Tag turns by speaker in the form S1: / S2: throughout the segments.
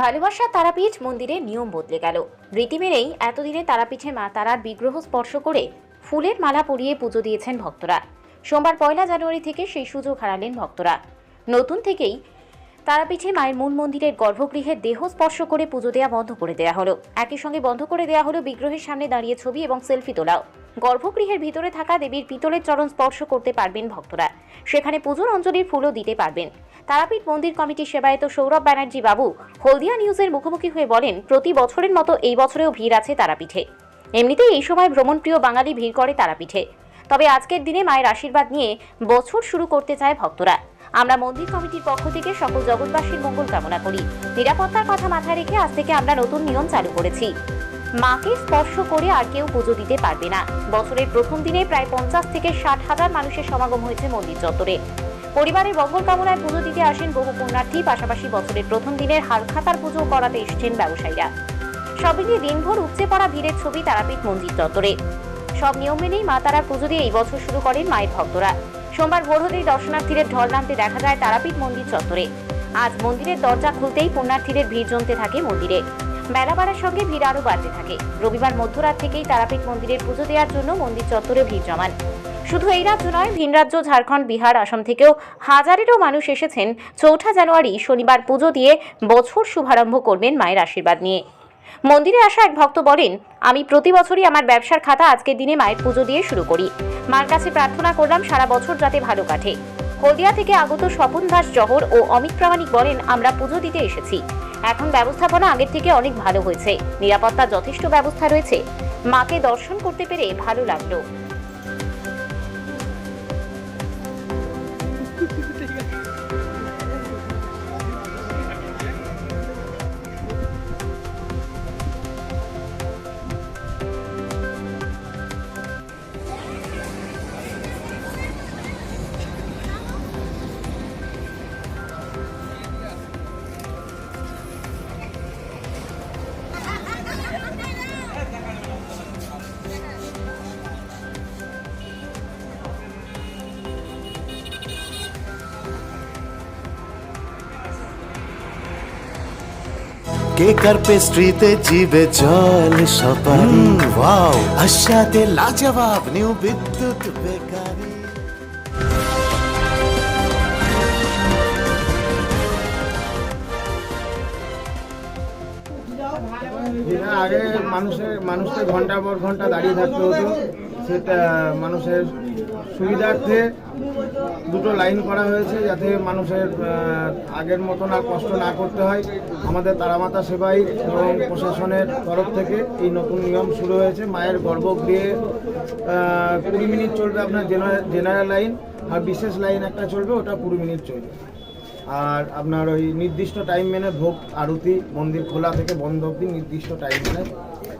S1: ভালোবাসা তারাপীঠ মন্দিরে নিয়ম বদলে গেল। রীতি মেনেই এতদিনে তারাপীঠে মা তারার বিগ্রহ স্পর্শ করে ফুলের মালা পরিয়ে পুজো দিয়েছেন ভক্তরা। সোমবার পয়লা জানুয়ারি থেকে সেই সুযোগ হারালেন ভক্তরা। নতুন থেকেই তারাপীঠে মায়ের মূল মন্দিরের গর্ভগৃহে দেহ স্পর্শ করে পুজো দেওয়া বন্ধ করে দেওয়া হলো। একই সঙ্গে বন্ধ করে দেওয়া হলো বিগ্রহের সামনে দাঁড়িয়ে ছবি এবং সেলফি তোলাও। গর্ভগৃহের ভিতরে থাকা দেবীর পিতলের চরণ স্পর্শ করতে পারবেন ভক্তরা। সেখানে পুজোর অঞ্জলির ফুলও দিতে পারবেন। তারাপীঠ মন্দির কমিটির সেবায়ত সৌরভ ব্যানার্জি বাবু হলদিয়া নিউজের মুখোমুখি হয়ে বলেন, প্রতি বছরের মতো এই বছরেও ভিড় আছে তারাপীঠে। এমনিতেই এই সময় ভ্রমণপ্রিয় বাঙালি ভিড় করে তারাপীঠে। তবে আজকের দিনে মায়ের আশীর্বাদ নিয়ে বছর শুরু করতে চায় ভক্তরা। আমরা মন্দির কমিটির পক্ষ থেকে সকল জগৎবাসীর মঙ্গল কামনা করি। নিরাপত্তার কথা মাথায় রেখে আজ থেকে আমরা নতুন নিয়ম চালু করেছি। মাকে স্পর্শ করে আর কেউ পুজো দিতে পারবে না। বছরের প্রথম দিনে প্রায় পঞ্চাশ থেকে ষাট হাজার মানুষের সমাগম হয়েছে মন্দির চত্বরে। পরিবারের মঙ্গল কামনায় পুজো দিতে আসেন বহু পুণ্যার্থী, পাশাপাশি বছরের প্রথম দিনের হালখাতার পুজো করাতে এসেছেন ব্যবসায়ীরা। সব মিলিয়ে দিনভর উপচে পড়া ভিড়ের ছবি তারাপীঠ মন্দির চত্বরে। সব নিয়ম মেনেই মা তারা পুজো দিয়ে এই বছর শুরু করেন মায়ের ভক্তরা। সোমবার ভোর দর্শনার্থীদের ঢল নামতে দেখা যায় তারাপীঠ মন্দির চত্বরে। আজ মন্দিরের দরজা খুলতেই পুণ্যার্থীদের ভিড় জমতে থাকে মন্দিরে। বেলা বাড়ার সঙ্গে ভিড় আরও বাড়তে থাকে। রবিবার মধ্যরাত থেকেই তারাপীঠ মন্দিরের পুজো দেওয়ার জন্য মন্দির চত্বরে ভিড় জমান। শুধু এই রাজ্য নয়, ভিন রাজ্য, ঝাড়খণ্ড, বিহার, আসাম থেকেও হাজারেরও মানুষ এসেছেন। চৌঠা জানুয়ারি শনিবার পুজো দিয়ে বছর শুভারম্ভ করবেন মায়ের আশীর্বাদ নিয়ে। মন্দিরে আসা এক ভক্ত বলেন, আমি প্রতি বছরই আমার ব্যবসার খাতা আজকের দিনে মায়ের পুজো দিয়ে শুরু করি। মার কাছে প্রার্থনা করলাম সারা বছর যাতে ভালো কাটে। হলদিয়া থেকে আগত স্বপন দাস জহর ও অমিত প্রামাণিক বলেন, আমরা পুজো দিতে এসেছি। এখন ব্যবস্থাপনা আগের থেকে অনেক ভালো হয়েছে। নিরাপত্তা যথেষ্ট ব্যবস্থা রয়েছে। মাকে দর্শন করতে পেরে ভালো লাগল।
S2: কেক আর পেস্ট্রিতে জিবে জল সপারি? ওয়াও। আশাতে লাজবাব নিউ বিদ্যুৎ বেকারি।
S3: আগে মানুষের মানুষকে ঘণ্টা পর ঘণ্টা দাঁড়িয়ে থাকতে হতো। সেটা মানুষের সুবিধার্থে দুটো লাইন করা হয়েছে যাতে মানুষের আগের মতন আর কষ্ট না করতে হয়। আমাদের তারামাতা সেবাই এবং প্রশাসনের তরফ থেকে এই নতুন নিয়ম শুরু হয়েছে। মায়ের গর্ভগৃহে আহ, কুড়ি মিনিট চলবে আপনার জেনারেল লাইন আর বিশেষ লাইন একটা চলবে ওটা কুড়ি মিনিট চলবে। আর আপনার ওই নির্দিষ্ট টাইম মেনে ভোগ আরতি মন্দির খোলা থেকে বন্ধ অব্দি নির্দিষ্ট টাইম মেনে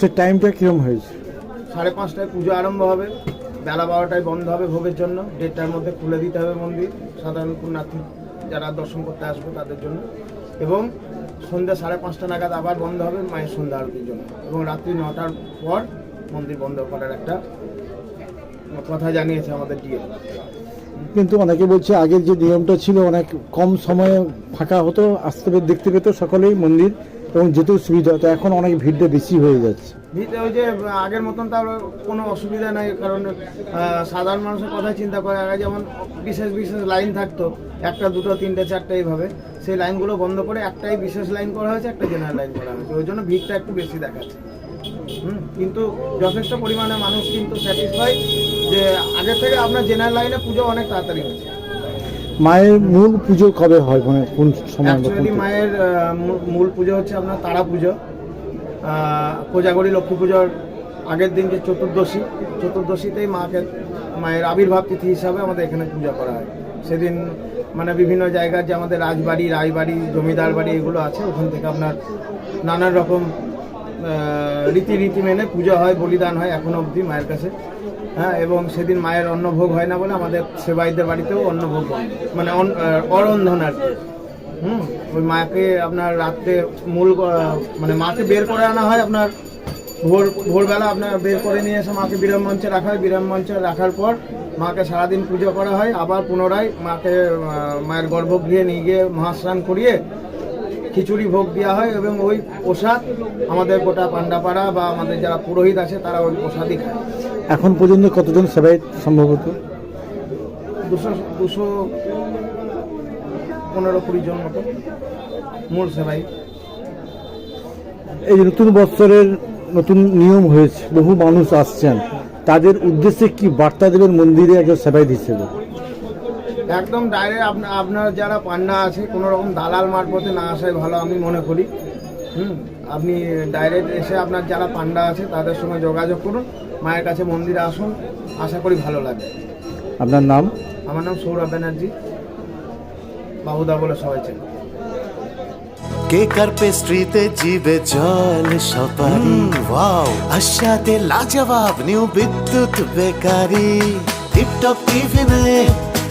S4: সে টাইমটা কিরম হয়েছে?
S3: সাড়ে পাঁচটায় পুজো আরম্ভ হবে। বেলা বারোটায় বন্ধ হবে ভোগের জন্য। দেড়টার মধ্যে খুলে দিতে হবে মন্দির। সাধারণ পুণ্যার্থী যারা দর্শন করতে আসবে তাদের জন্য। এবং সন্ধ্যা সাড়ে পাঁচটা নাগাদ আবার বন্ধ হবে মায়ের সন্ধ্যা আরতির জন্য। এবং রাত্রি নটার পর মন্দির বন্ধ করার একটা কথা জানিয়েছে আমাদের ডিএ।
S4: কিন্তু অনেকে বলছে আগের যে নিয়মটা ছিল, অনেক কম সময়ে ফাঁকা হতো, আসতে দেখতে পেতো সকলেই মন্দির। এবং যেতেও সুবিধা হতো এখন অনেক ভিড়টা বেশি হয়ে যাচ্ছে।
S3: ভিড়ে, ওই যে, আগের মতন তার কোনো অসুবিধা নাই, কারণ সাধারণ মানুষের কথা চিন্তা করে। আগে যেমন বিশেষ বিশেষ লাইন থাকতো, একটা, দুটো, তিনটে, চারটে এইভাবে। সেই লাইনগুলো বন্ধ করে একটাই বিশেষ লাইন করা হয়েছে, একটা জেনারেল লাইন করা হয়েছে। ওই জন্য ভিড়টা একটু বেশি দেখাচ্ছে। কিন্তু যথেষ্ট পরিমাণে মানুষ কিন্তু স্যাটিসফাই যে আগের থেকে আপনার জেনারেল লাইনে পুজো অনেক তাড়াতাড়ি হচ্ছে।
S4: মায়ের মূল পুজো কবে হয়? মানে কোন সময়
S3: মায়ের মূল- পুজো হচ্ছে আপনার তারা পুজো। কোজাগরী লক্ষ্মী পুজোর আগের দিন যে চতুর্দশী চতুর্দশীতেই মাকে মায়ের আবির্ভাব তিথি হিসাবে আমাদের এখানে পূজা করা হয়। সেদিন মানে বিভিন্ন জায়গার যে আমাদের রাজবাড়ি রায়বাড়ি জমিদার বাড়ি এগুলো আছে ওখান থেকে আপনার নানান রকম রীতি রীতি মেনে পুজো হয় বলিদান হয় এখনও অবধি মায়ের কাছে। হ্যাঁ এবং সেদিন মায়ের অন্নভোগ হয় না বলে আমাদের সেবাইদের বাড়িতেও অন্নভোগ হয়। মানে অরন্ধন আর কি। হুম, ওই মাকে আপনার রাত্রে মূল মানে মাকে বের করে আনা হয় আপনার ভোর, ভোরবেলা আপনার বের করে নিয়ে এসে মাকে বিরাম মঞ্চে রাখা হয়। বিরাম মঞ্চে রাখার পর মাকে সারাদিন পুজো করা হয়। আবার পুনরায় মাকে মায়ের গর্ভগৃহে নিয়ে গিয়ে মহাস্নান করিয়ে খিচুড়ি ভোগ দেওয়া হয় এবং ওই প্রসাদ আমাদের গোটা পান্ডাপাড়া বা আমাদের যারা পুরোহিত আছে তারা ওই প্রসাদই খায়।
S4: এখন পর্যন্ত কতজন সেবায়িত সম্ভবত?
S3: দুশো দুশো পনেরো কুড়ি জন মতো মূল সেবাই।
S4: এই নতুন বৎসরের নতুন নিয়ম হয়েছে বহু মানুষ আসছেন তাদের উদ্দেশ্যে কি বার্তা দেবেন মন্দিরে একজন সেবায়িত হিসেবে
S3: একদম ডাইরেক্ট আপনার আপনার যারা পান্ডা আছে কোনো রকম দালাল মারফতে না আসাই ভালো আমি মনে করি। হুম আপনি ডাইরেক্ট এসে আপনার যারা পান্ডা আছে তাদের সঙ্গে যোগাযোগ করুন মায়ের কাছে মন্দিরে আসুন আশা করি ভালো লাগবে
S4: আপনার নাম?
S3: আমার নাম সৌরভ ব্যানার্জি। বাবুদা বলে সবাই চেনে।
S2: কেক আর পেস্ট্রিতে জিবে জল সপারি ওয়াও আশাতে লাজবাব নিউ বিদ্যুৎ বেকারি। টিপটপ টিফিনে